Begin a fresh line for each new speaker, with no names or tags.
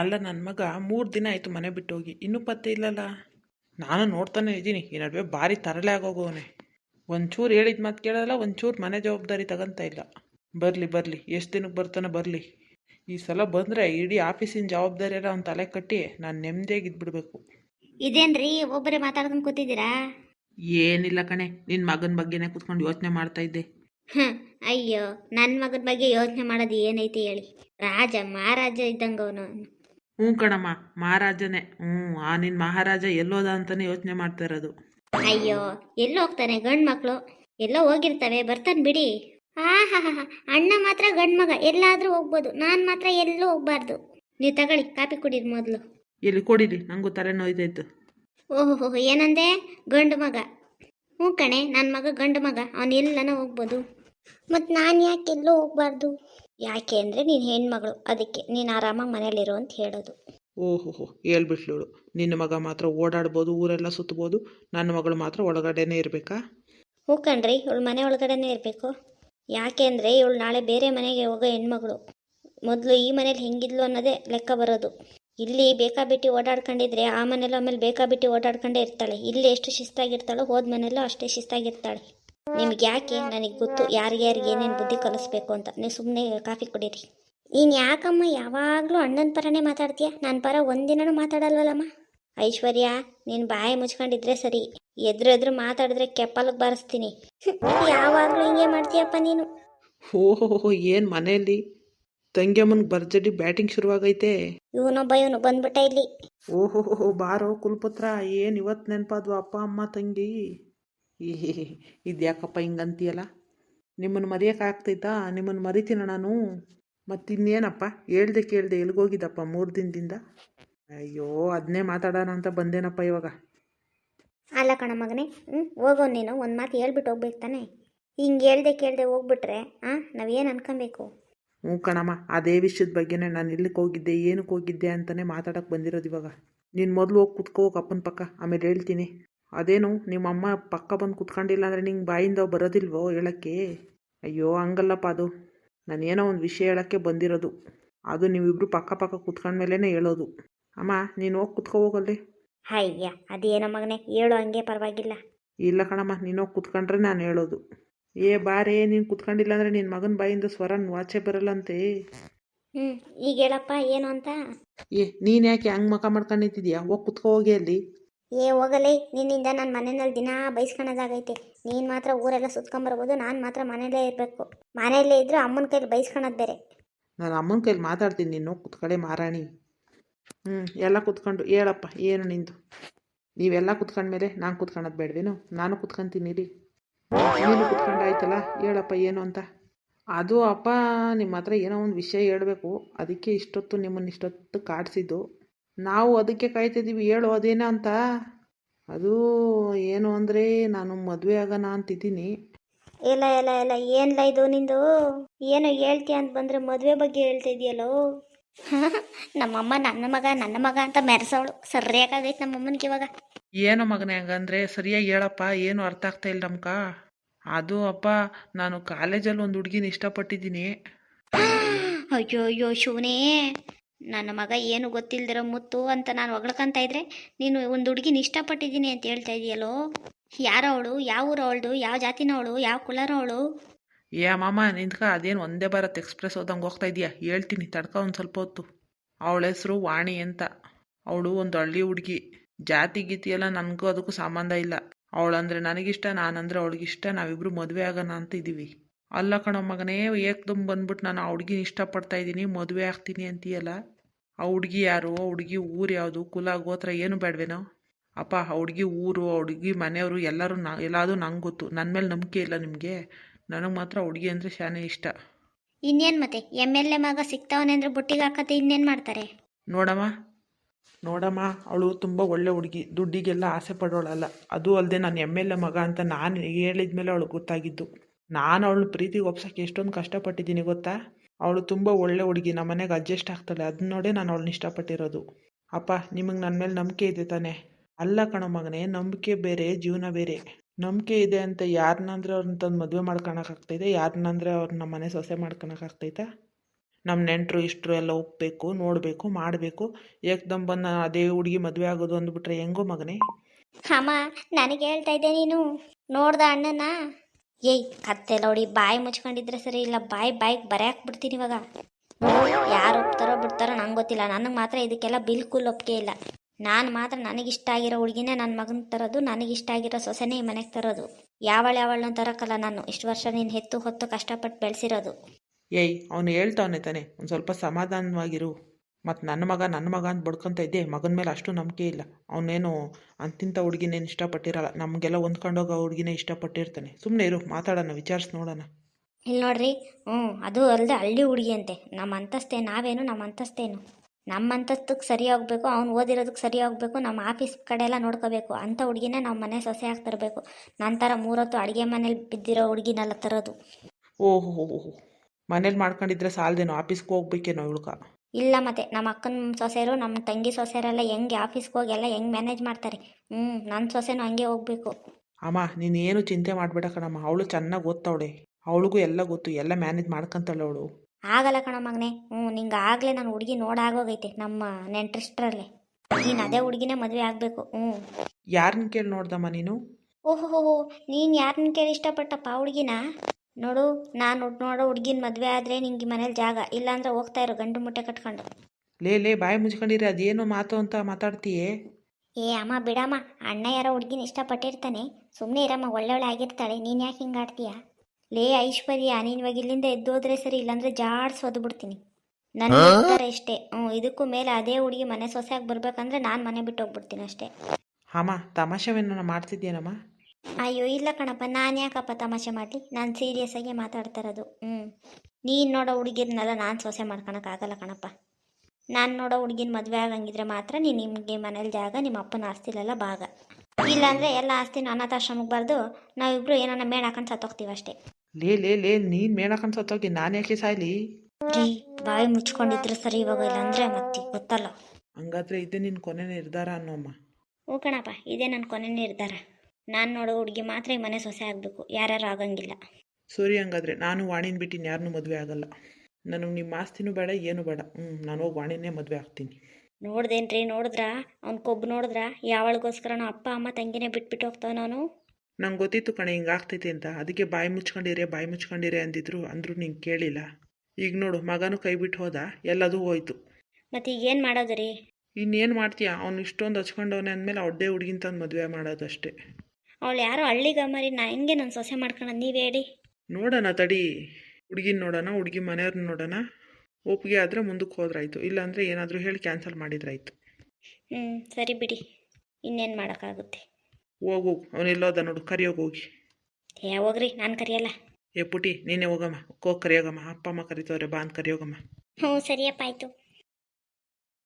ಅಲ್ಲ ನನ್ನ ಮಗ ಮೂರು ದಿನ ಆಯಿತು ಮನೆ ಬಿಟ್ಟು ಹೋಗಿ ಇನ್ನೂ ಪತ್ತೆ ಇಲ್ಲಲ್ಲ? ನಾನು ನೋಡ್ತಾನೆ ಇದ್ದೀನಿ. ಈ ನಡುವೆ ಭಾರಿ ತರಲೆ ಆಗೋಗವನೆ ಒಂಚೂರು ಹೇಳಿದ ಮಾತು ಕೇಳಲ್ಲ ಒಂಚೂರು ಮನೆ ಜವಾಬ್ದಾರಿ ತಗೊಂತ ಇಲ್ಲ. ಬರಲಿ ಬರಲಿ. ಎಷ್ಟು ದಿನಕ್ಕೆ ಬರ್ತಾನೆ ಬರಲಿ. ಈ ಸಲ ಬಂದರೆ ಇಡೀ ಆಫೀಸಿನ ಜವಾಬ್ದಾರಿ ಎಲ್ಲ ಅವ್ನು ತಲೆ ಕಟ್ಟಿ ನಾನು ನೆಮ್ಮದಿಯಾಗಿ ಇದ್ಬಿಡ್ಬೇಕು.
ಇದೇನ್ರಿ? ಒಬ್ಬರೇ ಮಾತಾಡ್ಕೊಂಡು ಕೂತಿದ್ದೀರಾ?
ಏನಿಲ್ಲ ಕಣೆ. ನಿನ್ನ ಮಗನ ಬಗ್ಗೆನೇ ಕೂತ್ಕೊಂಡು ಯೋಚನೆ ಮಾಡ್ತಾ ಇದ್ದೆ.
ಹ್ಮ್. ಅಯ್ಯೋ ನನ್ನ ಮಗನ ಬಗ್ಗೆ ಯೋಚನೆ ಮಾಡೋದು ಏನೈತಿ ಹೇಳಿ? ರಾಜ ಮಹಾರಾಜ ಇದ್ದಂಗೆ ಅವನು.
ಹ್ಞೂ ಕಣಮ್ಮ ಮಹಾರಾಜನೇ. ಹ್ಞೂ ಆ ನಿನ್ನ ಮಹಾರಾಜ ಎಲ್ಲೋದ ಅಂತಾನೆ ಯೋಚನೆ ಮಾಡ್ತಾ ಇರೋದು.
ಅಯ್ಯೋ ಎಲ್ಲೋ ಹೋಗ್ತಾನೆ ಗಂಡು ಮಕ್ಕಳು ಎಲ್ಲೋ ಹೋಗಿರ್ತವೆ ಬರ್ತಾನೆ ಬಿಡಿ. ಆ ಹಾ ಹಾ ಅಣ್ಣ ಮಾತ್ರ ಗಂಡು ಮಗ ಎಲ್ಲಾದರೂ ಹೋಗ್ಬೋದು. ನಾನು ಮಾತ್ರ ಎಲ್ಲೂ ಹೋಗ್ಬಾರ್ದು. ನೀವು ತಗೊಳ್ಳಿ ಕಾಪಿ ಕುಡೀರಿ ಮೊದಲು.
ಎಲ್ಲಿ ಕೊಡಿರಿ ನಂಗೂ ತಲೆ ನೋಯ್ತಾಯ್ತು
ಓಹೋ ಏನಂದೆ? ಗಂಡು ಮಗ. ಹ್ಞೂ ಕಣೆ ನನ್ನ ಮಗ ಗಂಡು ಮಗ. ಅವನು ಎಲ್ಲನ ಹೋಗ್ಬೋದು. ಮತ್ತು ನಾನು ಯಾಕೆ ಎಲ್ಲೂ ಹೋಗ್ಬಾರ್ದು? ಯಾಕೆ ಅಂದರೆ ನೀನು ಹೆಣ್ಮಗಳು ಅದಕ್ಕೆ ನೀನು ಆರಾಮಾಗಿ ಮನೇಲಿರು ಅಂತ ಹೇಳೋದು.
ಓಹೋ ಹೇಳ್ಬಿಟ್ಲೋಳು. ನಿನ್ನ ಮಗ ಮಾತ್ರ ಓಡಾಡ್ಬೋದು ಊರೆಲ್ಲ ಸುತ್ತಬೋದು ನನ್ನ ಮಗಳು ಮಾತ್ರ ಒಳಗಡೆನೇ ಇರಬೇಕಾ?
ಹ್ಞೂ ಕಣ್ರಿ ಇವಳು ಮನೆ ಒಳಗಡೆನೇ ಇರಬೇಕು. ಯಾಕೆ ಅಂದರೆ ಇವಳು ನಾಳೆ ಬೇರೆ ಮನೆಗೆ ಹೋಗೋ ಹೆಣ್ಮಗಳು. ಮೊದಲು ಈ ಮನೇಲಿ ಹೆಂಗಿದ್ಲು ಅನ್ನೋದೇ ಲೆಕ್ಕ ಬರೋದು. ಇಲ್ಲಿ ಬೇಕಾಬಿಟ್ಟಿ ಓಡಾಡ್ಕೊಂಡಿದ್ರೆ ಆ ಮನೇಲಿ ಆಮೇಲೆ ಬೇಕಾಬಿಟ್ಟಿ ಓಡಾಡ್ಕೊಂಡೇ ಇರ್ತಾಳೆ. ಇಲ್ಲಿ ಎಷ್ಟು ಶಿಸ್ತಾಗಿರ್ತಾಳೋ ಹೋದ ಮನೆಯಲ್ಲೂ ಅಷ್ಟೇ ಶಿಸ್ತಾಗಿರ್ತಾಳೆ. ನಿಮ್ಗೆ ಯಾಕೆ? ನನಗೆ ಗೊತ್ತು. ಯಾರಿಗೆ ಯಾರಿಗೆ ಏನೇನು ಬುದ್ಧಿ ಕಲಿಸ್ಬೇಕು ಅಂತ. ನೀವು ಸುಮ್ಮನೆ ಕಾಫಿ ಕುಡೀರಿ. ನೀನು ಯಾಕಮ್ಮ ಯಾವಾಗಲೂ ಅಣ್ಣನ ಪರನೇ ಮಾತಾಡ್ತೀಯ? ನನ್ನ ಪರ ಒಂದಿನನೂ ಮಾತಾಡಲ್ವಲ್ಲಮ್ಮ? ಐಶ್ವರ್ಯ ನೀನು ಬಾಯಿ ಮುಚ್ಕೊಂಡಿದ್ರೆ ಸರಿ. ಎದುರು ಎದುರು ಮಾತಾಡಿದ್ರೆ ಕೆಪ್ಪಲಿಗೆ ಬಾರಿಸ್ತೀನಿ. ಯಾವಾಗಲೂ ಹಿಂಗೆ ಮಾಡ್ತೀಯಪ್ಪ ನೀನು.
ಓಹೋ ಏನು ಮನೆಯಲ್ಲಿ? ತಂಗಿಯಮ್ಮನ ಬರ್ಜಡಿ ಬ್ಯಾಟಿಂಗ್ ಶುರುವಾಗೈತೆ.
ಇವನೊಬ್ಬ ಇವನು ಬಂದ್ಬಿಟ್ಟ ಇಲ್ಲಿ.
ಓಹೋ ಬಾರೋ ಕುಲ್ಪುತ್ರ. ಏನು ಇವತ್ತು ನೆನಪಾದ್ವು ಅಪ್ಪ ಅಮ್ಮ ತಂಗಿ? ಈ ಇದ್ಯಾಕಪ್ಪ ಹಿಂಗಂತೀಯಲ್ಲ? ನಿಮ್ಮನ್ನು ಮರೆಯೋಕ್ಕಾಗ್ತೈತಾ ನಿಮ್ಮನ್ನು ಮರಿತೀನ ನಾನು. ಮತ್ತಿನ್ನೇನಪ್ಪ? ಹೇಳ್ದೆ ಕೇಳ್ದೆ ಎಲ್ಗೋಗಿದ್ದಪ್ಪ ಮೂರು ದಿನದಿಂದ? ಅಯ್ಯೋ ಅದನ್ನೇ ಮಾತಾಡೋಣ ಅಂತ ಬಂದೇನಪ್ಪ ಇವಾಗ.
ಅಲ್ಲ ಕಣ ಮಗನೇ ಹ್ಞೂ ಹೋಗೋ ನೀನು ಒಂದು ಮಾತು ಹೇಳ್ಬಿಟ್ಟು ಹೋಗ್ಬೇಕು ತಾನೆ. ಹಿಂಗೆ ಹೇಳ್ದೆ ಕೇಳ್ದೆ ಹೋಗ್ಬಿಟ್ರೆ ಹಾಂ ನಾವೇನು ಅನ್ಕೊಬೇಕು?
ಹ್ಞೂ ಕಣಮ್ಮ ಅದೇ ವಿಷಯದ ಬಗ್ಗೆನೇ ನಾನು ಇಲ್ಲಿಗೆ ಹೋಗಿದ್ದೆ ಏನಕ್ಕೆ ಹೋಗಿದ್ದೆ ಅಂತಲೇ ಮಾತಾಡೋಕೆ ಬಂದಿರೋದು ಇವಾಗ. ನೀನು ಮೊದಲು ಹೋಗಿ ಕುತ್ಕೋ ಅಪ್ಪನ ಪಕ್ಕ ಆಮೇಲೆ ಹೇಳ್ತೀನಿ. ಅದೇನು ನಿಮ್ಮ ಅಮ್ಮ ಪಕ್ಕ ಬಂದು ಕುತ್ಕೊಂಡಿಲ್ಲ ಅಂದರೆ ನಿಂಗೆ ಬಾಯಿಂದ ಬರೋದಿಲ್ವೋ ಹೇಳೋಕ್ಕೆ? ಅಯ್ಯೋ ಹಂಗಲ್ಲಪ್ಪ ಅದು. ನಾನೇನೋ ಏನೋ ಒಂದು ವಿಷಯ ಹೇಳೋಕ್ಕೆ ಬಂದಿರೋದು. ಅದು ನೀವಿಬ್ಬರು ಪಕ್ಕ ಪಕ್ಕ ಕುತ್ಕೊಂಡ್ಮೇಲೇ ಹೇಳೋದು. ಅಮ್ಮ ನೀನು ಹೋಗಿ ಕುತ್ಕೋ ಹೋಗಲ್ಲಿ
ಅಯ್ಯ ಅದೇನೋ ಮಗನೇ ಹೇಳು ಹಂಗೆ ಪರವಾಗಿಲ್ಲ.
ಇಲ್ಲ ಕಣಮ್ಮ ನೀನು ಹೋಗಿ ಕುತ್ಕೊಂಡ್ರೆ ನಾನು ಹೇಳೋದು. ಏ ಬಾರೇ ನೀನು ಕುತ್ಕೊಂಡಿಲ್ಲ ಅಂದರೆ ನಿನ್ನ ಮಗನ ಬಾಯಿಂದ ಸ್ವರ ವಾಚೆ ಬರಲ್ಲಂತೆ.
ಹ್ಞೂ ಈಗ ಹೇಳಪ್ಪ ಏನು ಅಂತ?
ಏ ನೀನು ಯಾಕೆ ಹಂಗೆ ಮಕ ಮಾಡ್ಕೊಂಡಿದ್ದೀಯಾ ನಿಂತಿದ್ಯಾ ಹೋಗಿ ಕುತ್ಕೋ ಹೋಗಿ ಅಲ್ಲಿ.
ಏ ಹೋಗಲೇ, ನಿನ್ನಿಂದ ನನ್ನ ಮನೆಯಲ್ಲಿ ದಿನ ಬೈಸ್ಕೊಳೋದಾಗೈತೆ ನೀನು ಮಾತ್ರ ಊರೆಲ್ಲ ಸುತ್ಕೊಂಬರ್ಬೋದು, ನಾನು ಮಾತ್ರ ಮನೆಯಲ್ಲೇ ಇರಬೇಕು. ಮನೆಯಲ್ಲೇ ಇದ್ದರೂ ಅಮ್ಮನ ಕೈಲಿ ಬೈಸ್ಕೊಳೋದು ಬೇರೆ.
ನಾನು ಅಮ್ಮನ ಕೈಲಿ ಮಾತಾಡ್ತೀನಿ ನೀನು, ಕುತ್ಕಡೆ ಮಾರಾಣಿ. ಹ್ಞೂ ಎಲ್ಲ ಕುತ್ಕೊಂಡು, ಹೇಳಪ್ಪ, ಏನು ನಿಂದು? ನೀವೆಲ್ಲ ಕುತ್ಕೊಂಡ್ಮೇಲೆ ನಾನು ಕುತ್ಕೊಳ್ಳೋದು ಬೇಡವೇನು? ನಾನು ಕುತ್ಕೊಂತೀನಿ ರೀ ನೀನು ಕುತ್ಕೊಂಡಾಯ್ತಲ್ಲ ಹೇಳಪ್ಪ, ಏನು ಅಂತ. ಅದು ಅಪ್ಪ ನಿಮ್ಮ ಹತ್ರ ಏನೋ ಒಂದು ವಿಷಯ ಹೇಳಬೇಕು. ಅದಕ್ಕೆ ಇಷ್ಟೊತ್ತು ನಿಮ್ಮನ್ನು ಇಷ್ಟೊತ್ತು ಕಾಡಿಸಿದ್ದು. ನಾವು ಅದಕ್ಕೆ ಕಾಯ್ತಿದ್ದೀವಿ ಹೇಳು ಅದೇನ ಅಂತ. ಅದು ಏನು ಅಂದರೆ ನಾನು ಮದುವೆ ಆಗೋಣ ಅಂತಿದ್ದೀನಿ.
ಇಲ್ಲ ಇಲ್ಲ ಇಲ್ಲ ಏನಿಲ್ಲ ಇದು ನಿಂದು? ಏನು ಹೇಳ್ತೀಯ ಅಂತ ಬಂದರೆ ಮದುವೆ ಬಗ್ಗೆ ಹೇಳ್ತಾ ಇದೆಯಲ್ಲೋ? ನಮ್ಮಮ್ಮ ನನ್ನ ಮಗ ನನ್ನ ಮಗ ಅಂತ ಮೆರೆಸೋಳು ಸರಿಯಾಗೈತೆ ನಮ್ಮಮ್ಮನಿಗೆ ಇವಾಗ.
ಏನು ಮಗನೇ ಹಂಗಂದ್ರೆ ಸರಿಯಾಗಿ ಹೇಳಪ್ಪ ಏನು ಅರ್ಥ ಆಗ್ತಾ ಇಲ್ಲ ನಮ್ಕ. ಅದು ಅಪ್ಪ ನಾನು ಕಾಲೇಜಲ್ಲಿ ಒಂದು ಹುಡುಗಿನ ಇಷ್ಟಪಟ್ಟಿದ್ದೀನಿ.
ಅಯ್ಯೋ ಅಯ್ಯೋ ಶಿವನೇ ನನ್ನ ಮಗ ಏನು ಗೊತ್ತಿಲ್ದಿರೋ ಮುತ್ತು ಅಂತ ನಾನು ಹೊಗಳ್ಕೊಂತ ಇದ್ರೆ ನೀನು ಒಂದು ಹುಡುಗಿನ ಇಷ್ಟಪಟ್ಟಿದ್ದೀನಿ ಅಂತ ಹೇಳ್ತಾ ಇದೆಯಲ್ಲೋ? ಯಾರವಳು ಯಾವ ಊರವಳು ಯಾವ ಜಾತಿನವಳು ಯಾವ ಕುಲರವಳು
ಏ ಮಾಮ, ನಿಂತ್ಕ, ಅದೇನು ಒಂದೇ ಭಾರತ್ ಎಕ್ಸ್ಪ್ರೆಸ್ ಹೋದಂಗೆ ಹೋಗ್ತಾ ಇದೀಯಾ? ಹೇಳ್ತೀನಿ, ತಡ್ಕ ಒಂದು ಸ್ವಲ್ಪ ಹೊತ್ತು. ಅವಳ ಹೆಸರು ವಾಣಿ ಅಂತ. ಅವಳು ಒಂದು ಹಳ್ಳಿ ಹುಡುಗಿ. ಜಾತಿ ಗೀತಿ ಎಲ್ಲ ನನಗೂ ಅದಕ್ಕೂ ಸಂಬಂಧ ಇಲ್ಲ. ಅವಳಂದ್ರೆ ನನಗಿಷ್ಟ, ನಾನಂದ್ರೆ ಅವಳಿಗಿಷ್ಟ. ನಾವಿಬ್ರು ಮದುವೆ ಆಗೋಣ ಅಂತ ಇದ್ದೀವಿ ಅಲ್ಲ ಕಣೋ ಮಗನೇ ಏಕ್ದಮ್ ಬಂದ್ಬಿಟ್ಟು ನಾನು ಆ ಹುಡುಗಿನ ಇಷ್ಟಪಡ್ತಾ ಇದ್ದೀನಿ ಮದುವೆ ಆಗ್ತೀನಿ ಅಂತೀಯಲ್ಲ? ಆ ಹುಡುಗಿ ಯಾರು? ಆ ಹುಡುಗಿ ಊರು ಯಾವುದು? ಕುಲ ಗೋತ್ರ ಏನು ಬೇಡವೇನೋ ಅಪ್ಪ ಆ ಹುಡುಗಿ ಊರು ಆ ಹುಡುಗಿ ಮನೆಯವರು ಎಲ್ಲರೂ ನಾ ಎಲ್ಲಾದರೂ ನಂಗೆ ಗೊತ್ತು. ನನ್ನ ಮೇಲೆ ನಂಬಿಕೆ ಇಲ್ಲ ನಿಮಗೆ. ನನಗೆ ಮಾತ್ರ ಹುಡುಗಿ ಅಂದರೆ ಶಾನೆ ಇಷ್ಟ.
ಇನ್ನೇನು ಮತ್ತೆ? ಎಂ ಎಲ್ ಎ ಮಗ ಸಿಗ್ತಾವನೆ ಅಂದರೆ ಬುಟ್ಟಿಗೆ ಹಾಕತ್ತೆ ಇನ್ನೇನು ಮಾಡ್ತಾರೆ?
ನೋಡಮ್ಮ. ನೋಡಮ್ಮ ಅವಳು ತುಂಬ ಒಳ್ಳೆ ಹುಡುಗಿ. ದುಡ್ಡಿಗೆಲ್ಲ ಆಸೆ ಪಡೋಳಲ್ಲ. ಅದು ಅಲ್ಲದೆ ನಾನು ಎಂ ಎಲ್ ಎ ಮಗ ಅಂತ ನಾನು ಹೇಳಿದ ಮೇಲೆ ಅವಳು ಗೊತ್ತಾಗಿದ್ದು. ನಾನು ಅವಳ ಪ್ರೀತಿಗೆ ಒಪ್ಸೋಕ್ಕೆ ಎಷ್ಟೊಂದು ಕಷ್ಟಪಟ್ಟಿದ್ದೀನಿ ಗೊತ್ತಾ? ಅವಳು ತುಂಬ ಒಳ್ಳೆ ಹುಡುಗಿ, ನಮ್ಮ ಮನೆಗೆ ಅಡ್ಜಸ್ಟ್ ಆಗ್ತಾಳೆ. ಅದನ್ನ ನೋಡೇ ನಾನು ಅವಳನ್ನ ಇಷ್ಟಪಟ್ಟಿರೋದು. ಅಪ್ಪ, ನಿಮಗೆ ನನ್ನ ಮೇಲೆ ನಂಬಿಕೆ ಇದೆ ತಾನೇ? ಅಲ್ಲ ಕಣೋ ಮಗನೇ, ನಂಬಿಕೆ ಬೇರೆ, ಜೀವನ ಬೇರೆ. ನಂಬಿಕೆ ಇದೆ ಅಂತ ಯಾರನ್ನಂದ್ರೆ ಅವ್ರನ್ನ ತಂದು ಮದುವೆ ಮಾಡ್ಕೊಳಕ್ಕಾಗ್ತೈತೆ ಯಾರನ್ನಂದ್ರೆ ಅವ್ರನ್ನ ಮನೆ ಸೊಸೆ ಮಾಡ್ಕೊಳಕ್ಕಾಗ್ತೈತಾ ನಮ್ಮ ನೆಂಟರು, ಇಷ್ಟರು ಎಲ್ಲ ಒಪ್ಪಬೇಕು ನೋಡಬೇಕು, ಮಾಡಬೇಕು. ಏಕ್ದಮ್ ಬಂದು ಅದೇ ಹುಡುಗಿ ಮದುವೆ ಆಗೋದು ಅಂದ್ಬಿಟ್ರೆ ಹೆಂಗೋ ಮಗನೇ?
ಅಮ್ಮ, ನನಗೆ ಹೇಳ್ತಾ ಇದ್ದೆ ನೀನು. ನೋಡ್ದ ಅಣ್ಣನ? ಏಯ್ ಕತ್ತೆ ನೋಡಿ, ಬಾಯಿ ಮುಚ್ಕೊಂಡಿದ್ರೆ ಸರಿ ಇಲ್ಲ, ಬಾಯಿ ಬಾಯಿಗೆ ಬರೆಯಾಕ್ ಬಿಡ್ತೀನಿ ಇವಾಗ. ಯಾರು ಒಪ್ತಾರೋ ಬಿಡ್ತಾರೋ ನಂಗೆ ಗೊತ್ತಿಲ್ಲ, ನನಗೆ ಮಾತ್ರ ಇದಕ್ಕೆಲ್ಲ ಬಿಲ್ಕುಲ್ ಒಪ್ಪಿಗೆ ಇಲ್ಲ. ನಾನು ಮಾತ್ರ ನನಗಿಷ್ಟ ಆಗಿರೋ ಹುಡುಗಿನೇ ನನ್ನ ಮಗನ ತರೋದು, ನನಗಿಷ್ಟ ಆಗಿರೋ ಸೊಸೆನೇ ಈ ಮನೆಗೆ ತರೋದು. ಯಾವಳ ಯಾವಳನ್ನ ತರಕಲ್ಲ ನಾನು, ಇಷ್ಟು ವರ್ಷ ನೀನು ಹೆತ್ತು ಹೊತ್ತು ಕಷ್ಟಪಟ್ಟು ಬೆಳೆಸಿರೋದು.
ಏಯ್, ಅವನು ಹೇಳ್ತಾವನೆ ತಾನೆ, ಒಂದು ಸ್ವಲ್ಪ ಸಮಾಧಾನವಾಗಿರು. ಮತ್ತು ನನ್ನ ಮಗ ನನ್ನ ಮಗ ಅಂತ ಬಡ್ಕೊತ ಇದ್ದೆ ಮಗನ ಮೇಲೆ ಅಷ್ಟು ನಂಬಿಕೆ ಇಲ್ಲ. ಅವನೇನು ಅಂತಿಂಥ ಹುಡುಗಿನೇನು ಇಷ್ಟಪಟ್ಟಿರಲ್ಲ ನಮಗೆಲ್ಲ ಹೊಂದ್ಕೊಂಡೋಗೋ ಹುಡುಗಿನೇ ಇಷ್ಟಪಟ್ಟಿರ್ತಾನೆ. ಸುಮ್ಮನೆ ಇರು ಮಾತಾಡೋಣ ವಿಚಾರಿಸಿ ನೋಡೋಣ.
ಇಲ್ಲಿ ನೋಡ್ರಿ ಹ್ಞೂ ಅದು ಅಲ್ಲದೆ ಹಳ್ಳಿ ಹುಡುಗಿ ಅಂತೆ. ನಮ್ಮ ಅಂತಸ್ತೇ ನಾವೇನು ನಮ್ಮ ಅಂತಸ್ತೇನು. ನಮ್ಮ ಅಂತಸ್ತಕ್ಕೆ ಸರಿ ಹೋಗ್ಬೇಕು ಅವ್ನು ಓದಿರೋದಕ್ಕೆ ಸರಿ ಹೋಗ್ಬೇಕು ನಮ್ಮ ಆಫೀಸ್ ಕಡೆ ಎಲ್ಲ ನೋಡ್ಕೋಬೇಕು. ಅಂಥ ಹುಡುಗಿನೇ ನಮ್ಮ ಮನೆ ಸೊಸೆ ಆಗ್ತಿರ್ಬೇಕು. ತರಬೇಕು ನಂತರ ಮೂರೊತ್ತು ಅಡುಗೆ ಮನೇಲಿ ಬಿದ್ದಿರೋ ಹುಡುಗಿನೆಲ್ಲ ತರೋದು.
ಓಹೋ ಮನೇಲಿ ಮಾಡ್ಕೊಂಡಿದ್ರೆ ಸಾಲದೇನೋ ಆಫೀಸ್ಗೆ ಹೋಗ್ಬೇಕೇನೋ ಇವಳ್ಕ
ಇಲ್ಲ ಮತ್ತೆ ನಮ್ಮ ಅಕ್ಕನ ಸೊಸೆಯರು ನಮ್ಮ ತಂಗಿ ಸೊಸೆಯರೆಲ್ಲ ಹೆಂಗೆ ಆಫೀಸ್ಗೆ ಹೋಗಿ ಎಲ್ಲ ಹೆಂಗೆ ಮ್ಯಾನೇಜ್ ಮಾಡ್ತಾರೆ? ಹ್ಞೂ ನನ್ನ ಸೊಸೆನೂ ಹಂಗೆ ಹೋಗ್ಬೇಕು.
ಅಮ್ಮ ನೀನು ಏನು ಚಿಂತೆ ಮಾಡಬೇಡ ಕಣಮ್ಮ. ಅವಳು ಚೆನ್ನಾಗಿ ಓದ್ತಾವಳೆ. ಅವಳಿಗೂ ಎಲ್ಲ ಗೊತ್ತು ಎಲ್ಲ ಮ್ಯಾನೇಜ್ ಮಾಡ್ಕಂತಾಳೆ ಅವಳು.
ಆಗಲ್ಲ ಕಣಮ್ಮಗ್ನೆ ಮಗನೆ. ಹ್ಞೂ ನಿಂಗೆ ಆಗಲೇ ನಾನು ಹುಡುಗಿ ನೋಡಾಗೋಗೈತೆ ನಮ್ಮ ನೆಂಟ್ರಿಸ್ಟ್ರಲ್ಲೇ ನೀನು ಅದೇ ಹುಡುಗಿನೇ ಮದುವೆ ಆಗಬೇಕು ಹ್ಞೂ
ಯಾರನ್ನ ಕೇಳಿ ನೋಡ್ದಮ್ಮ ನೀನು?
ಓಹೋ ನೀನು ಯಾರನ್ನ ಕೇಳಿ ಇಷ್ಟಪಟ್ಟಪ್ಪ ಹುಡುಗಿನ? ನೋಡು ನಾನು ನೋಡೋ ಹುಡುಗಿನ ಮದುವೆ ಆದರೆ ನಿಂಗೆ ಮನೇಲಿ ಜಾಗ ಇಲ್ಲಾಂದ್ರೆ ಹೋಗ್ತಾ ಇರೋ ಗಂಡು ಮುಟ್ಟೆ ಕಟ್ಕೊಂಡು.
ಲೇ ಲೇ ಬಾಯಿ ಮುಚ್ಕೊಂಡಿರಿ ಅದೇನೋ ಮಾತು ಅಂತ ಮಾತಾಡ್ತೀಯೇ?
ಏ ಅಮ್ಮ ಬಿಡಮ್ಮ ಅಣ್ಣ ಯಾರೋ ಹುಡುಗಿನ ಇಷ್ಟಪಟ್ಟಿರ್ತಾನೆ. ಸುಮ್ಮನೆ ಇರಮ್ಮ ಒಳ್ಳೆ ಒಳ್ಳೆ ಆಗಿರ್ತಾಳೆ ನೀನು ಯಾಕೆ ಹಿಂಗೆ ಆಡ್ತೀಯ ಲೇ ಐಶ್ವರ್ಯ ನೀನು ಇವಾಗ ಇಲ್ಲಿಂದ ಎದ್ದೋದ್ರೆ ಸರಿ ಇಲ್ಲಾಂದ್ರೆ ಜಾಡ್ಸ್ ಒದ್ದು ಬಿಡ್ತೀನಿ ನನ್ನ ನಿರ್ಧಾರ ಇಷ್ಟೇ. ಹ್ಞೂ ಇದಕ್ಕೂ ಮೇಲೆ ಅದೇ ಹುಡುಗಿ ಮನೆ ಸೊಸೆಯಾಗಿ ಬರ್ಬೇಕಂದ್ರೆ ನಾನು ಮನೆ ಬಿಟ್ಟು ಹೋಗ್ಬಿಡ್ತೀನಿ ಅಷ್ಟೇ.
ಅಮ್ಮ ತಮಾಷೆವೇನೋ ಮಾಡ್ತಿದ್ಯೇನಮ್ಮ?
ಅಯ್ಯೋ ಇಲ್ಲ ಕಣಪ್ಪ ನಾನು ಯಾಕಪ್ಪ ತಮಾಷೆ ಮಾಡಲಿ? ನಾನು ಸೀರಿಯಸ್ ಆಗಿ ಮಾತಾಡ್ತಾ ಇರೋದು. ಹ್ಞೂ ನೀನು ನೋಡೋ ಹುಡುಗಿರ್ನೆಲ್ಲ ನಾನು ಸೊಸೆ ಮಾಡ್ಕೊಳಕ್ಕಾಗಲ್ಲ ಕಣಪ್ಪ. ನಾನು ನೋಡೋ ಹುಡುಗಿನ ಮದುವೆ ಆಗಂಗಿದ್ರೆ ಮಾತ್ರ ನೀನು ನಿಮಗೆ ಮನೇಲಿ ಜಾಗ ನಿಮ್ಮ ಅಪ್ಪನ ಆಸ್ತಿಲೆಲ್ಲ ಭಾಗ. ಇಲ್ಲಾಂದರೆ ಎಲ್ಲ ಆಸ್ತಿನ ಅನಾಥಾಶ್ರಮಕ್ಕೆ ಬರೆದು ನಾವಿಬ್ರು ಏನಾನ ಮೇಣ ಹಾಕೊಂಡು ಸತ್ತೋಗ್ತೀವಿ ಅಷ್ಟೇ.
ಲೇ ಲೇ ಲೇ ನೀನು ಮೇಣಕನ್ ಸತ್ತೋಗಿ ನಾನು ಯಾಕೆ ಸಾಯ್ಲಿ?
ರೀ ಬಾಯಿ ಮುಚ್ಕೊಂಡಿದ್ರು ಸರಿ ಇವಾಗ ಇಲ್ಲಾಂದ್ರೆ ಮತ್ತೆ ಗೊತ್ತಲ್ಲ.
ಹಂಗಾದ್ರೆ ಇದು ನಿನ್ನ ಕೊನೆ ನಿರ್ಧಾರ ಅನ್ನೋಮ್ಮ.
ಓ ಕಣಪ್ಪ ಇದೇ ನನ್ನ ಕೊನೆ ನಿರ್ಧಾರ. ನಾನು ನೋಡೋ ಹುಡುಗಿ ಮಾತ್ರ ಈ ಮನೆ ಸೊಸೆ ಆಗಬೇಕು ಯಾರ್ಯಾರು ಆಗಂಗಿಲ್ಲ.
ಸರಿ ಹಂಗಾದ್ರೆ ನಾನು ವಾಣಿನ ಬಿಟ್ಟು ಯಾರನ್ನೂ ಮದುವೆ ಆಗಲ್ಲ. ನನಗೆ ನಿಮ್ಮ ಆಸ್ತಿನೂ ಬೇಡ ಏನೂ ಬೇಡ. ಹ್ಞೂ ನಾನು ಹೋಗಿ ವಾಣಿನೇ ಮದುವೆ ಆಗ್ತೀನಿ.
ನೋಡ್ದೇನ್ರಿ ನೋಡಿದ್ರಾ? ಅವ್ನ ಕೊಬ್ಬು ನೋಡಿದ್ರಾ? ಯಾವಳಿಗೋಸ್ಕರನೋ ಅಪ್ಪ ಅಮ್ಮ ತಂಗಿನೇ ಬಿಟ್ಬಿಟ್ಟು ಹೋಗ್ತಾವನವನು
ನಂಗೆ ಗೊತ್ತಿತ್ತು ಕಣೆ ಹಿಂಗೆ ಆಗ್ತೈತೆ ಅಂತ. ಅದಕ್ಕೆ ಬಾಯಿ ಮುಚ್ಕೊಂಡಿರೇ ಬಾಯಿ ಮುಚ್ಕೊಂಡಿರೆ ಅಂದಿದ್ರು ಅಂದರೂ ನಿಂಗೆ ಕೇಳಿಲ್ಲ. ಈಗ ನೋಡು ಮಗನೂ ಕೈ ಬಿಟ್ಟು ಹೋದ ಎಲ್ಲದೂ ಹೋಯ್ತು.
ಮತ್ತೆ ಈಗೇನು ಮಾಡೋದು ರೀ
ಇನ್ನೇನು ಮಾಡ್ತೀಯ? ಅವ್ನು ಇಷ್ಟೊಂದು ಹಚ್ಕೊಂಡವನೇ ಅಂದಮೇಲೆ ಅವ್ಡೇ ಹುಡುಗಿನ ತಂದು ಮದುವೆ ಮಾಡೋದು ಅಷ್ಟೇ
ಅವಳು ಯಾರೋ ಹಳ್ಳಿಗಮ್ಮರಿ ನಾ ಹೆಂಗೆ ನನ್ನ ಸೊಸೆ ಮಾಡ್ಕೊಳ್ಳೋದು ನೀವು ಹೇಳಿ.
ನೋಡೋಣ ತಡಿ. ಹುಡುಗಿನ ನೋಡೋಣ ಹುಡುಗಿ ಮನೆಯವ್ರನ್ನ ನೋಡೋಣ. ಒಪ್ಪಿಗೆ ಆದರೆ ಮುಂದಕ್ಕೆ ಹೋದ್ರಾಯ್ತು. ಇಲ್ಲಾಂದರೆ ಏನಾದರೂ ಹೇಳಿ ಕ್ಯಾನ್ಸಲ್ ಮಾಡಿದ್ರಾಯ್ತು.
ಹ್ಞೂ ಸರಿ ಬಿಡಿ. ಇನ್ನೇನು ಮಾಡೋಕ್ಕಾಗುತ್ತೆ?
ಹೋಗು ಅವನೆಲ್ಲೋದ ನೋಡು ಕರಿಯೋಗಿ ಹೋಗಿ.
ಏ ಹೋಗ್ರಿ ನಾನು ಕರಿಯಲ್ಲ.
ಏ ಪುಟಿ ನೀನೇ ಹೋಗಮ್ಮ. ಹೋಗಿ ಕರಿಯೋಗಮ್ಮ. ಅಪ್ಪ ಅಮ್ಮ ಕರಿತವ್ರೆ ಬಾ ಅಂತ ಕರಿಯೋಗಮ್ಮ.
ಹ್ಞೂ ಸರಿಯಪ್ಪ ಆಯಿತು.